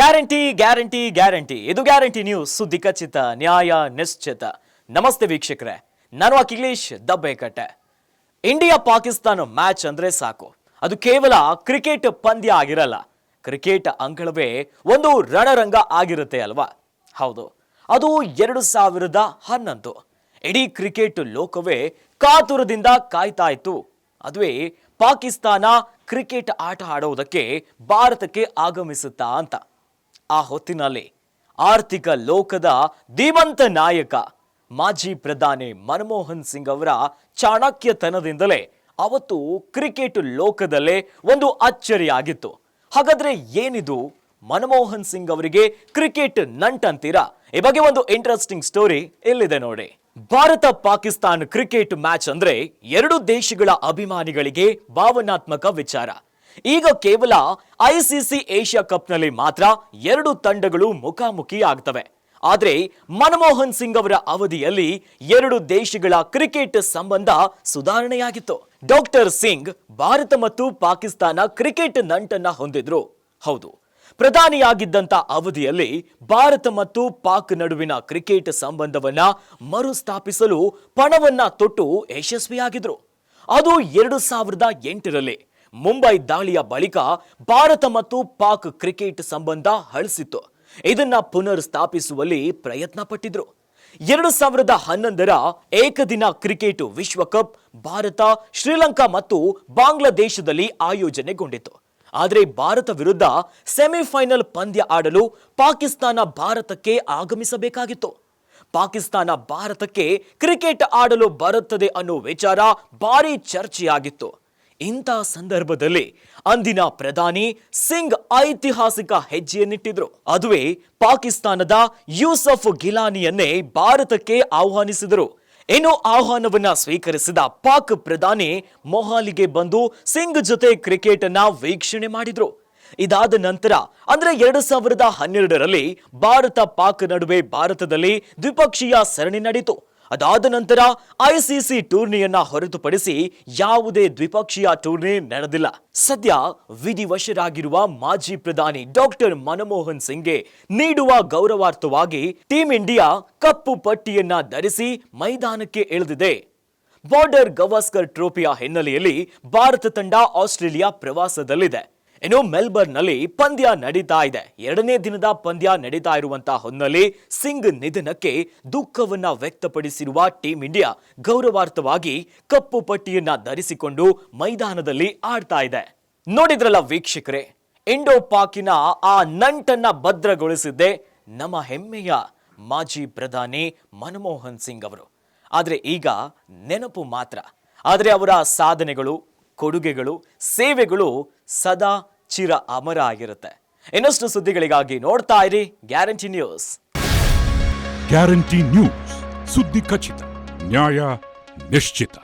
Guarantee guarantee guarantee. ಇದು guarantee news. ಸುದ್ದಿ ಖಚಿತ ನ್ಯಾಯ, ನಿಶ್ಚಿತ. ನಮಸ್ತೆ ವೀಕ್ಷಕರೇ. ನಾನು ಅಖಿಲೇಶ್ ದಬ್ಬೆಕಟ್ಟೆ. ಇಂಡಿಯಾ, ಪಾಕಿಸ್ತಾನ ಮ್ಯಾಚ್ ಅಂದ್ರೆ ಸಾಕು. ಅದು ಕೇವಲ ಕ್ರಿಕೆಟ್ ಪಂದ್ಯ ಆಗಿರಲ್ಲ. ಕ್ರಿಕೆಟ್ ಅಂಗಳವೇ ಒಂದು ರಣರಂಗ ಆಗಿರುತ್ತೆ ಅಲ್ವಾ? ಹೌದು. ಅದು ಎರಡು ಸಾವಿರದ ಹನ್ನೊಂದು. ಇಡೀ ಕ್ರಿಕೆಟ್ ಲೋಕವೇ ಕಾತುರದಿಂದ ಕಾಯ್ತಾ ಇತ್ತು. ಅದುವೇ ಪಾಕಿಸ್ತಾನ ಕ್ರಿಕೆಟ್ ಆಟ ಆಡೋದಕ್ಕೆ ಭಾರತಕ್ಕೆ ಆಗಮಿಸುತ್ತಾ ಅಂತ. ಆ ಹೊತ್ತಿನಲ್ಲಿ ಆರ್ಥಿಕ ಲೋಕದ ಧೀಮಂತ ನಾಯಕ ಮಾಜಿ ಪ್ರಧಾನಿ ಮನಮೋಹನ್ ಸಿಂಗ್ ಅವರ ಚಾಣಕ್ಯತನದಿಂದಲೇ ಅವತ್ತು ಕ್ರಿಕೆಟ್ ಲೋಕದಲ್ಲೇ ಒಂದು ಅಚ್ಚರಿಯಾಗಿತ್ತು. ಹಾಗಾದ್ರೆ ಏನಿದು ಮನಮೋಹನ್ ಸಿಂಗ್ ಅವರಿಗೆ ಕ್ರಿಕೆಟ್ ನಂಟಂತೀರಾ? ಈ ಬಗ್ಗೆ ಒಂದು ಇಂಟ್ರೆಸ್ಟಿಂಗ್ ಸ್ಟೋರಿ ಇಲ್ಲಿದೆ ನೋಡಿ. ಭಾರತ ಪಾಕಿಸ್ತಾನ್ ಕ್ರಿಕೆಟ್ ಮ್ಯಾಚ್ ಅಂದ್ರೆ ಎರಡು ದೇಶಗಳ ಅಭಿಮಾನಿಗಳಿಗೆ ಭಾವನಾತ್ಮಕ ವಿಚಾರ. ಈಗ ಕೇವಲ ಐಸಿಸಿ ಏಷ್ಯಾ ಕಪ್ನಲ್ಲಿ ಮಾತ್ರ ಎರಡು ತಂಡಗಳು ಮುಖಾಮುಖಿ ಆಗ್ತವೆ ಆದರೆ ಮನಮೋಹನ್ ಸಿಂಗ್ ಅವರ ಅವಧಿಯಲ್ಲಿ ಎರಡು ದೇಶಗಳ ಕ್ರಿಕೆಟ್ ಸಂಬಂಧ ಸುಧಾರಣೆಯಾಗಿತ್ತು. ಡಾಕ್ಟರ್ ಸಿಂಗ್ ಭಾರತ ಮತ್ತು ಪಾಕಿಸ್ತಾನ ಕ್ರಿಕೆಟ್ ನಂಟನ್ನ ಹೊಂದಿದ್ರು. ಹೌದು, ಪ್ರಧಾನಿಯಾಗಿದ್ದಂತ ಅವಧಿಯಲ್ಲಿ ಭಾರತ ಮತ್ತು ಪಾಕ್ ನಡುವಿನ ಕ್ರಿಕೆಟ್ ಸಂಬಂಧವನ್ನ ಮರುಸ್ಥಾಪಿಸಲು ಪಣವನ್ನ ತೊಟ್ಟು ಯಶಸ್ವಿಯಾಗಿದ್ರು. ಅದು ಎರಡು ಸಾವಿರದ ಎಂಟರಲ್ಲಿ ಮುಂಬೈ ದಾಳಿಯ ಬಳಿಕ ಭಾರತ ಮತ್ತು ಪಾಕ್ ಕ್ರಿಕೆಟ್ ಸಂಬಂಧ ಹಳಸಿತ್ತು. ಇದನ್ನ ಪುನರ್ ಸ್ಥಾಪಿಸುವಲ್ಲಿ ಪ್ರಯತ್ನ ಪಟ್ಟಿದ್ರು. ಎರಡು ಸಾವಿರದ ಹನ್ನೊಂದರ ಏಕದಿನ ಕ್ರಿಕೆಟ್ ವಿಶ್ವಕಪ್ ಭಾರತ, ಶ್ರೀಲಂಕಾ ಮತ್ತು ಬಾಂಗ್ಲಾದೇಶದಲ್ಲಿ ಆಯೋಜನೆಗೊಂಡಿತು ಆದರೆ ಭಾರತ ವಿರುದ್ಧ ಸೆಮಿಫೈನಲ್ ಪಂದ್ಯ ಆಡಲು ಪಾಕಿಸ್ತಾನ ಭಾರತಕ್ಕೆ ಆಗಮಿಸಬೇಕಾಗಿತ್ತು. ಪಾಕಿಸ್ತಾನ ಭಾರತಕ್ಕೆ ಕ್ರಿಕೆಟ್ ಆಡಲು ಬರುತ್ತದೆ ಅನ್ನೋ ವಿಚಾರ ಭಾರಿ ಚರ್ಚೆಯಾಗಿತ್ತು. ಇಂಥ ಸಂದರ್ಭದಲ್ಲಿ ಅಂದಿನ ಪ್ರಧಾನಿ ಸಿಂಗ್ ಐತಿಹಾಸಿಕ ಹೆಜ್ಜೆಯನ್ನಿಟ್ಟಿದ್ರು. ಅದುವೇ ಪಾಕಿಸ್ತಾನದ ಯೂಸಫ್ ಗಿಲಾನಿಯನ್ನೇ ಭಾರತಕ್ಕೆ ಆಹ್ವಾನಿಸಿದರು. ಇನ್ನು ಆಹ್ವಾನವನ್ನ ಸ್ವೀಕರಿಸಿದ ಪಾಕ್ ಪ್ರಧಾನಿ ಮೊಹಾಲಿಗೆ ಬಂದು ಸಿಂಗ್ ಜೊತೆ ಕ್ರಿಕೆಟ್ ಅನ್ನ ವೀಕ್ಷಣೆ ಮಾಡಿದ್ರು. ಇದಾದ ನಂತರ ಅಂದ್ರೆ ಎರಡು ಸಾವಿರದ ಹನ್ನೆರಡರಲ್ಲಿ ಭಾರತ ಪಾಕ್ ನಡುವೆ ಭಾರತದಲ್ಲಿ ದ್ವಿಪಕ್ಷೀಯ ಸರಣಿ ನಡೀತು. ಅದಾದ ನಂತರ ಐಸಿಸಿ ಟೂರ್ನಿಯನ್ನ ಹೊರತುಪಡಿಸಿ ಯಾವುದೇ ದ್ವಿಪಕ್ಷೀಯ ಟೂರ್ನಿ ನಡೆದಿಲ್ಲ. ಸದ್ಯ ವಿಧಿವಶರಾಗಿರುವ ಮಾಜಿ ಪ್ರಧಾನಿ ಡಾಕ್ಟರ್ ಮನಮೋಹನ್ ಸಿಂಗ್ಗೆ ನೀಡುವ ಗೌರವಾರ್ಥವಾಗಿ ಟೀಂ ಇಂಡಿಯಾ ಕಪ್ಪು ಪಟ್ಟಿಯನ್ನ ಧರಿಸಿ ಮೈದಾನಕ್ಕೆ ಇಳಿದಿದೆ. ಬಾರ್ಡರ್ ಗವಾಸ್ಕರ್ ಟ್ರೋಫಿಯ ಹಿನ್ನೆಲೆಯಲ್ಲಿ ಭಾರತ ತಂಡ ಆಸ್ಟ್ರೇಲಿಯಾ ಪ್ರವಾಸದಲ್ಲಿದೆ. ಇನ್ನು ಮೆಲ್ಬರ್ನ್ನಲ್ಲಿ ಪಂದ್ಯ ನಡೀತಾ ಇದೆ. ಎರಡನೇ ದಿನದ ಪಂದ್ಯ ನಡೀತಾ ಇರುವಂತಹ ಹೊನ್ನಲ್ಲಿ ಸಿಂಗ್ ನಿಧನಕ್ಕೆ ದುಃಖವನ್ನ ವ್ಯಕ್ತಪಡಿಸಿರುವ ಟೀಂ ಇಂಡಿಯಾ ಗೌರವಾರ್ಥವಾಗಿ ಕಪ್ಪು ಪಟ್ಟಿಯನ್ನ ಧರಿಸಿಕೊಂಡು ಮೈದಾನದಲ್ಲಿ ಆಡ್ತಾ ಇದೆ. ನೋಡಿದ್ರಲ್ಲ ವೀಕ್ಷಕರೇ, ಇಂಡೋ ಪಾಕಿನ ಆ ನಂಟನ್ನ ಭದ್ರಗೊಳಿಸಿದ್ದೆ ನಮ್ಮ ಹೆಮ್ಮೆಯ ಮಾಜಿ ಪ್ರಧಾನಿ ಮನಮೋಹನ್ ಸಿಂಗ್ ಅವರು. ಆದರೆ ಈಗ ನೆನಪು ಮಾತ್ರ. ಆದರೆ ಅವರ ಸಾಧನೆಗಳು ಕೊಡುಗೆಗಳು, ಸೇವೆಗಳು ಸದಾ ಚಿರ ಅಮರ ಆಗಿರುತ್ತೆ. ಇನ್ನಷ್ಟು ಸುದ್ದಿಗಳಿಗಾಗಿ ನೋಡ್ತಾ ಇರಿ ಗ್ಯಾರಂಟಿ ನ್ಯೂಸ್. ಗ್ಯಾರಂಟಿ ನ್ಯೂಸ್, ಸುದ್ದಿ ಖಚಿತ, ನ್ಯಾಯ ನಿಶ್ಚಿತ.